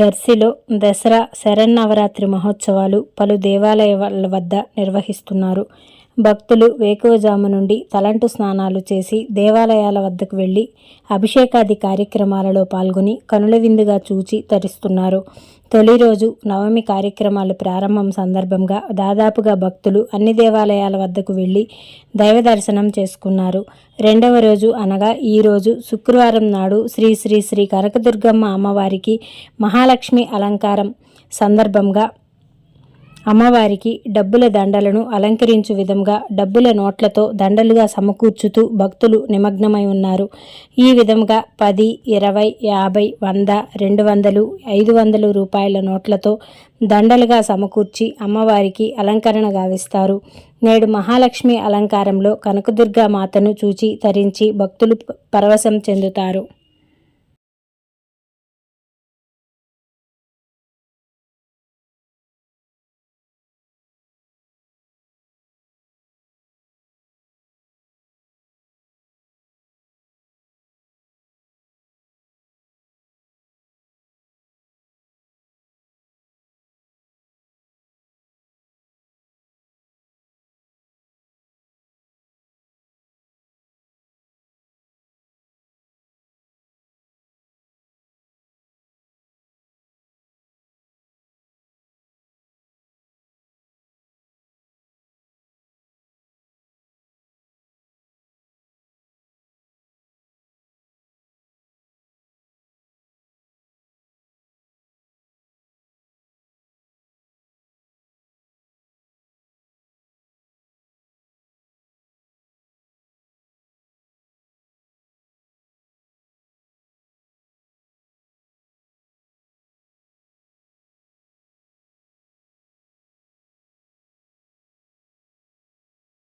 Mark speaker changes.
Speaker 1: దర్శిలో దసరా శరన్నవరాత్రి మహోత్సవాలు పలు దేవాలయాల వద్ద నిర్వహిస్తున్నారు. భక్తులు వేకువజాము నుండి తలంటు స్నానాలు చేసి దేవాలయాల వద్దకు వెళ్ళి అభిషేకాది కార్యక్రమాలలో పాల్గొని కనుల విందుగా చూచి తరిస్తున్నారు. తొలి రోజు నవమి కార్యక్రమాలు ప్రారంభం సందర్భంగా దాదాపుగా భక్తులు అన్ని దేవాలయాల వద్దకు వెళ్ళి దైవ దర్శనం చేసుకున్నారు. రెండవ రోజు అనగా ఈరోజు శుక్రవారం నాడు శ్రీ శ్రీ శ్రీ కనకదుర్గమ్మ అమ్మవారికి మహాలక్ష్మి అలంకారం సందర్భంగా అమ్మవారికి డబ్బుల దండలను అలంకరించు విధంగా డబ్బుల నోట్లతో దండలుగా సమకూర్చుతూ భక్తులు నిమగ్నమై ఉన్నారు. ఈ విధంగా పది ఇరవై యాభై వంద రెండు వందలు ఐదు వందలు రూపాయల నోట్లతో దండలుగా సమకూర్చి అమ్మవారికి అలంకరణ గావిస్తారు. నేడు మహాలక్ష్మి అలంకారంలో కనకదుర్గా మాతను చూచి తరించి భక్తులు పరవశం చెందుతారు.